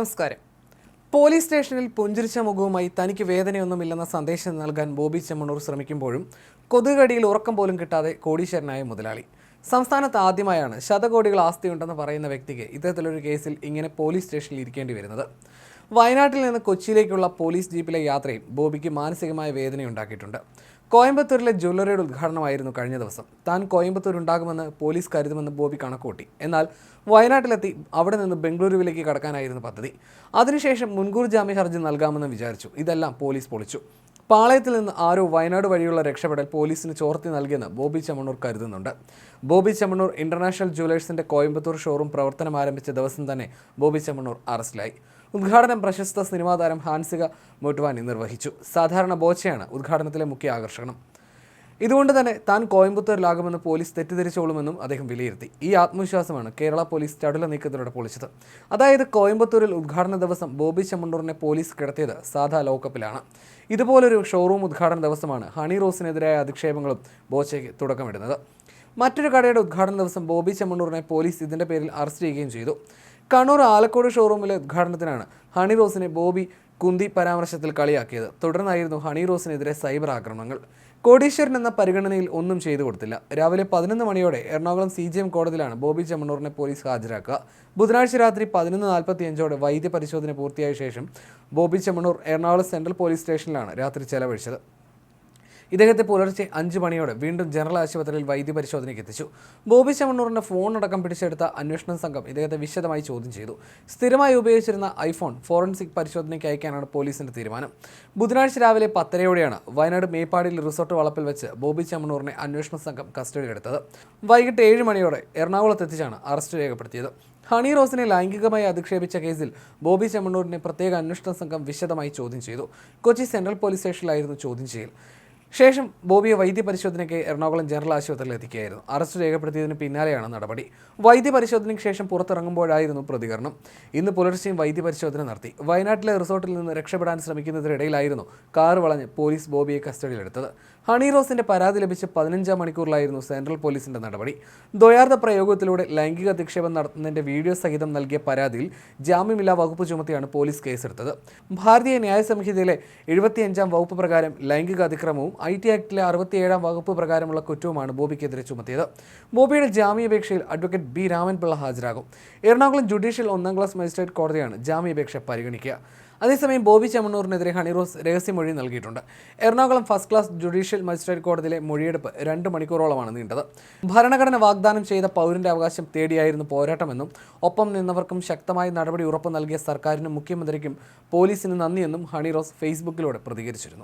നമസ്കാരം. പോലീസ് സ്റ്റേഷനിൽ പുഞ്ചിരിച്ച മുഖവുമായി തനിക്ക് വേദനയൊന്നുമില്ലെന്ന സന്ദേശം നൽകാൻ ബോബി ചെമ്മണ്ണൂർ ശ്രമിക്കുമ്പോഴും കൊതുകടിയിൽ ഉറക്കം പോലും കിട്ടാതെ കോടീശ്വരനായ മുതലാളി. സംസ്ഥാനത്ത് ആദ്യമായാണ് ശതകോടികൾ ആസ്തിയുണ്ടെന്ന് പറയുന്ന വ്യക്തിക്ക് ഇത്തരത്തിലൊരു കേസിൽ ഇങ്ങനെ പോലീസ് സ്റ്റേഷനിൽ ഇരിക്കേണ്ടി വരുന്നത്. വയനാട്ടിൽ നിന്ന് കൊച്ചിയിലേക്കുള്ള പോലീസ് ജീപ്പിലെ യാത്രയും ബോബിക്ക് മാനസികമായ വേദനയുണ്ടാക്കിയിട്ടുണ്ട്. കോയമ്പത്തൂരിലെ ജ്വല്ലറിയുടെ ഉദ്ഘാടനമായിരുന്നു കഴിഞ്ഞ ദിവസം. താൻ കോയമ്പത്തൂർ ഉണ്ടാകുമെന്ന് പോലീസ് കരുതുമെന്ന് ബോബി കണക്കൂട്ടി എന്നാൽ വയനാട്ടിലെത്തി അവിടെ നിന്ന് ബംഗളൂരുവിലേക്ക് കടക്കാനായിരുന്നു പദ്ധതി. അതിനുശേഷം മുൻകൂർ ജാമ്യ ഹർജി നൽകാമെന്ന് വിചാരിച്ചു. ഇതെല്ലാം പോലീസ് പൊളിച്ചു. പാളയത്തിൽ നിന്ന് ആരോ വയനാട് വഴിയുള്ള രക്ഷപ്പെടൽ പോലീസിന് ചോർത്തി നൽകിയെന്ന് ബോബി ചമണൂർ കരുതുന്നുണ്ട്. ബോബി ചമണൂർ ഇന്റർനാഷണൽ ജുവലേഴ്സിന്റെ കോയമ്പത്തൂർ ഷോറൂം പ്രവർത്തനം ആരംഭിച്ച ദിവസം തന്നെ ബോബി ചമണൂർ അറസ്റ്റിലായി. ഉദ്ഘാടനം പ്രശസ്ത സിനിമാ താരം ഹാൻസിക മോട്ടുവാനി നിർവഹിച്ചു. സാധാരണ ബോച്ചയാണ് ഉദ്ഘാടനത്തിലെ മുഖ്യ ആകർഷണം. ഇതുകൊണ്ട് തന്നെ താൻ കോയമ്പത്തൂരിലാകുമെന്ന് പോലീസ് തെറ്റിദ്ധരിച്ചോളുമെന്നും അദ്ദേഹം വിലയിരുത്തി. ഈ ആത്മവിശ്വാസമാണ് കേരള പോലീസ് ചടുല നീക്കത്തിലൂടെ പൊളിച്ചത്. അതായത് കോയമ്പത്തൂരിൽ ഉദ്ഘാടന ദിവസം ബോബി ചെമ്മണ്ണൂറിനെ പോലീസ് കിടത്തിയത് സാധാ ലോക്കപ്പിലാണ്. ഇതുപോലൊരു ഷോറൂം ഉദ്ഘാടന ദിവസമാണ് ഹണി റോസിനെതിരായ അധിക്ഷേപങ്ങളും ബോച്ചയ്ക്ക് തുടക്കമിടുന്നത്. മറ്റൊരു കടയുടെ ഉദ്ഘാടന ദിവസം ബോബി ചെമ്മണ്ണൂറിനെ പോലീസ് ഇതിന്റെ പേരിൽ അറസ്റ്റ് ചെയ്യുകയും ചെയ്തു. കണ്ണൂർ ആലക്കോട് ഷോറൂമിലെ ഉദ്ഘാടനത്തിനാണ് ഹണി റോസിനെ ബോബി കുന്തി പരാമർശത്തിൽ കളിയാക്കിയത്. തുടർന്നായിരുന്നു ഹണി റോസിനെതിരെ സൈബർ ആക്രമണങ്ങൾ. കോടീശ്വരൻ എന്ന പരിഗണനയിൽ ഒന്നും ചെയ്തു കൊടുത്തില്ല. രാവിലെ പതിനൊന്ന് മണിയോടെ എറണാകുളം സി ജി എം കോടതിയിലാണ് ബോബി ചെമ്മണ്ണൂറിനെ പോലീസ് ഹാജരാക്കുക. ബുധനാഴ്ച രാത്രി പതിനൊന്ന് നാൽപ്പത്തി അഞ്ചോടെ വൈദ്യ പരിശോധന പൂർത്തിയായ ശേഷം ബോബി ചെമ്മണൂർ എറണാകുളം സെൻട്രൽ പോലീസ് സ്റ്റേഷനിലാണ് രാത്രി ചെലവഴിച്ചത്. ഇദ്ദേഹത്തെ പുലർച്ചെ അഞ്ച് മണിയോടെ വീണ്ടും ജനറൽ ആശുപത്രിയിൽ വൈദ്യ പരിശോധനയ്ക്ക് എത്തിച്ചു. ബോബി ചെമ്മണ്ണൂറിന്റെ ഫോൺ അടക്കം പിടിച്ചെടുത്ത അന്വേഷണ സംഘം ഇദ്ദേഹത്തെ വിശദമായി ചോദ്യം ചെയ്തു. സ്ഥിരമായി ഉപയോഗിച്ചിരുന്ന ഐഫോൺ ഫോറൻസിക് പരിശോധനയ്ക്ക് അയക്കാനാണ് പോലീസിന്റെ തീരുമാനം. ബുധനാഴ്ച രാവിലെ പത്തരയോടെയാണ് വയനാട് മേപ്പാടിയിൽ റിസോർട്ട് വളപ്പിൽ വെച്ച് ബോബി ചെമ്മണ്ണൂറിനെ അന്വേഷണ സംഘം കസ്റ്റഡിയിലെടുത്തത്. വൈകിട്ട് ഏഴ് മണിയോടെ എറണാകുളത്ത് എത്തിച്ചാണ് അറസ്റ്റ് രേഖപ്പെടുത്തിയത്. ഹണി റോസിനെ ലൈംഗികമായി അധിക്ഷേപിച്ച കേസിൽ ബോബി ചെമ്മണ്ണൂരിനെ പ്രത്യേക അന്വേഷണ സംഘം വിശദമായി ചോദ്യം ചെയ്തു. കൊച്ചി സെൻട്രൽ പോലീസ് സ്റ്റേഷനിലായിരുന്നു ചോദ്യം ചെയ്യൽ. ശേഷം ബോബിയെ വൈദ്യപരിശോധനയ്ക്ക് എറണാകുളം ജനറൽ ആശുപത്രിയിൽ എത്തിക്കുകയായിരുന്നു. അറസ്റ്റ് രേഖപ്പെടുത്തിയതിന് പിന്നാലെയാണ് നടപടി. വൈദ്യപരിശോധനയ്ക്ക് ശേഷം പുറത്തിറങ്ങുമ്പോഴായിരുന്നു പ്രതികരണം. ഇന്ന് പുലർച്ചെയും വൈദ്യപരിശോധന നടത്തി. വയനാട്ടിലെ റിസോർട്ടിൽ നിന്ന് രക്ഷപ്പെടാൻ ശ്രമിക്കുന്നതിനിടയിലായിരുന്നു കാർ വളഞ്ഞ് പോലീസ് ബോബിയെ കസ്റ്റഡിയിലെടുത്തത്. ഹണി റോസിന്റെ പരാതി ലഭിച്ച് പതിനഞ്ചാം മണിക്കൂറിലായിരുന്നു സെൻട്രൽ പോലീസിന്റെ നടപടി. ദ്വയാർത്ഥ പ്രയോഗത്തിലൂടെ ലൈംഗിക അധിക്ഷേപം നടത്തുന്നതിന്റെ വീഡിയോ സഹിതം നൽകിയ പരാതിയിൽ ജാമ്യമില്ലാ വകുപ്പ് ചുമത്തിയാണ് പോലീസ് കേസെടുത്തത്. ഭാരതീയ ന്യായ സംഹിതയിലെ എഴുപത്തിയഞ്ചാം വകുപ്പ് പ്രകാരം ലൈംഗിക അതിക്രമവും ഐ ടി ആക്ടിലെ അറുപത്തിയേഴാം വകുപ്പ് പ്രകാരമുള്ള കുറ്റവുമാണ് ബോബിക്കെതിരെ ചുമത്തിയത്. ബോബിയുടെ ജാമ്യാപേക്ഷയിൽ അഡ്വക്കേറ്റ് ബി രാമൻപിള്ള ഹാജരാകും. എറണാകുളം ജുഡീഷ്യൽ ഒന്നാം ക്ലാസ് മജിസ്ട്രേറ്റ് കോടതിയാണ് ജാമ്യാപേക്ഷ പരിഗണിക്കുക. അതേസമയം ബോബി ചെമ്മണ്ണൂറിനെതിരെ ഹണിറോസ് രഹസ്യമൊഴി നൽകിയിട്ടുണ്ട്. Ernakulam first class judicial magistrate കോടതിയിലെ മൊഴിയെടുപ്പ് രണ്ട് മണിക്കൂറോളമാണ് നീണ്ടത്. ഭരണഘടന വാഗ്ദാനം ചെയ്ത പൗരന്റെ അവകാശം തേടിയായിരുന്നു പോരാട്ടമെന്നും ഒപ്പം നിന്നവർക്കും ശക്തമായ നടപടി ഉറപ്പു നൽകിയ സർക്കാരിനും മുഖ്യമന്ത്രിക്കും പോലീസിന് നന്ദിയെന്നും ഹണിറോസ് ഫേസ്ബുക്കിലൂടെ പ്രതികരിച്ചിരുന്നു.